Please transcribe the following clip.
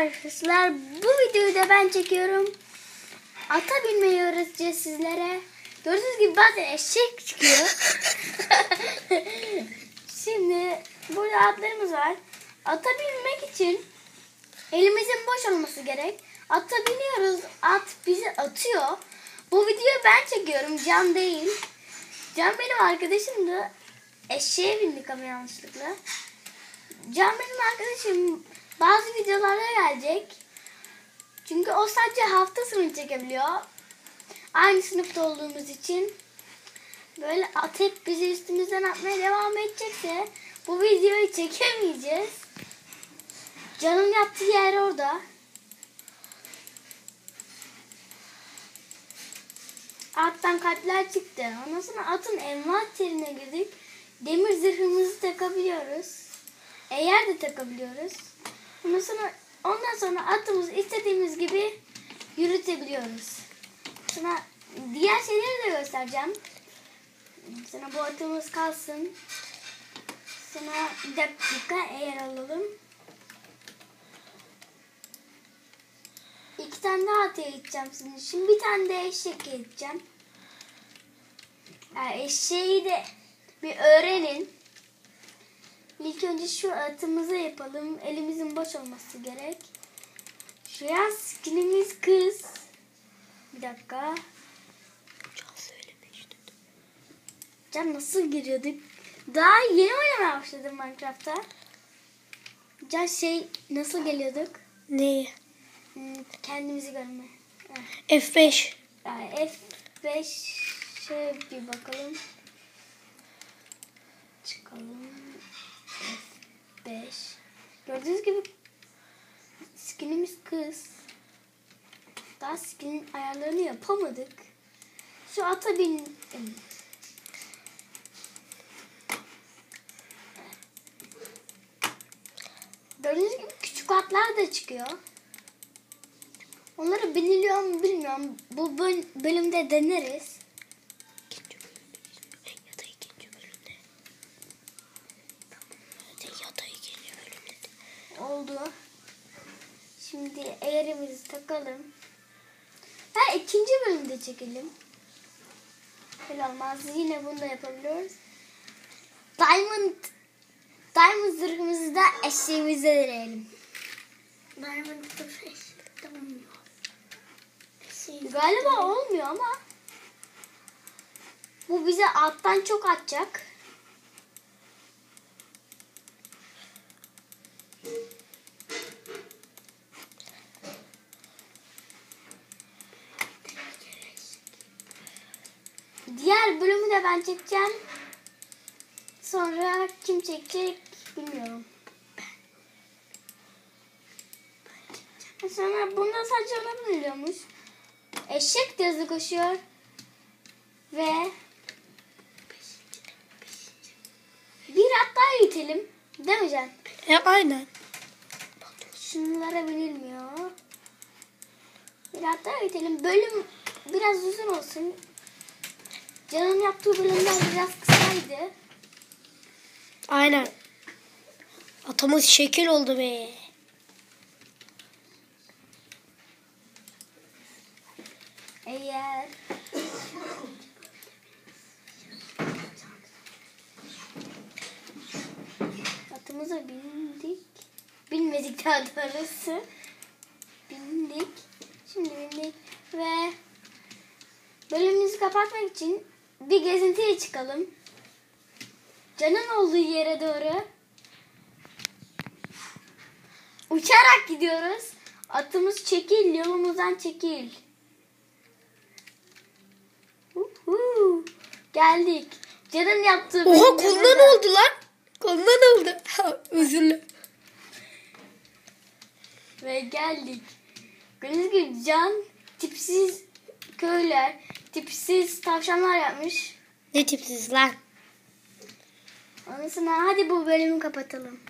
arkadaşlar. Bu videoyu da ben çekiyorum. Ata binmeyi öğreteceğiz sizlere. Gördüğünüz gibi bazen eşek çıkıyor. Şimdi burada atlarımız var. Ata binmek için elimizin boş olması gerek. Ata biniyoruz. At bizi atıyor. Bu videoyu ben çekiyorum. Can değil. Can benim arkadaşım da eşeğe bindik ama yanlışlıkla. Can benim arkadaşım bazı videolarda gelecek. Çünkü o sadece hafta sonu çekebiliyor. Aynı sınıfta olduğumuz için. Böyle at hep bizi üstümüzden atmaya devam edecekse bu videoyu çekemeyeceğiz. Can'ın yaptığı yer orada. Attan kalpler çıktı. Ondan sonra atın envanterine girdik. Demir zırhımızı takabiliyoruz. Eğer de takabiliyoruz. Ondan sonra ondan sonra atımızı istediğimiz gibi yürütebiliyoruz. Sonra diğer şeyleri de göstereceğim. Sonra bu atımız kalsın. Sonra bir dakika eğer alalım. İki tane daha at eğiteceğim şimdi. Şimdi bir tane de eşek eğiteceğim. Yani eşeği de bir öğrenin. İlk önce şu atımızı yapalım. Elimizin boş olması gerek. Şuraya skinimiz kız. Bir dakika. Can söylemişti. Can nasıl giriyorduk? Daha yeni oynamaya başladım Minecraft'ta. Can şey nasıl geliyorduk? Neyi? Hmm, Kendimizi görme. Ha. F5. Yani F5'e bir bakalım. Çıkalım. F5. Gördüğünüz gibi skinimiz kız. Daha skinin ayarlarını yapamadık. Şu ata bin... Gördüğünüz gibi küçük atlar da çıkıyor. Onları biniliyor mu bilmiyorum. Bu böl- bölümde deneriz. İkinci bölümde ya da ikinci bölümde. Ya da ikinci bölümde. Oldu. Şimdi eğerimizi takalım. Ha ikinci bölümde çekelim. Öyle olmaz. Yine bunu da yapabiliyoruz. Diamond Diamond zırhımızı da eşeğimize verelim. Diamond F5. Tamam mı? Galiba olmuyor ama bu bize alttan çok atacak. Diğer bölümü de ben çekeceğim. Sonra kim çekecek bilmiyorum. Sonra bunda biliyormuş. Eşek de hızlı koşuyor. Ve bir at daha yürütelim. Değil mi Can? E aynen. Şunlara binilmiyor. Bir at daha yürütelim. Bölüm biraz uzun olsun. Can'ın yaptığı bölümler biraz kısaydı. Aynen. Atamız şekil oldu be. Eğer atımıza bindik. Binmedik daha doğrusu. Bindik. Şimdi bindik ve bölümümüzü kapatmak için bir gezintiye çıkalım. Canın olduğu yere doğru uçarak gidiyoruz. Atımız çekil, yolumuzdan çekil. Uhu, Geldik. Can'ın yaptığı Oha kolundan burada. oldu lan. Kolundan oldu. Üzüldüm. Ve geldik. Gördüğünüz gibi Can tipsiz köyler, tipsiz tavşanlar yapmış. Ne tipsiz lan. Sonra hadi bu bölümü kapatalım.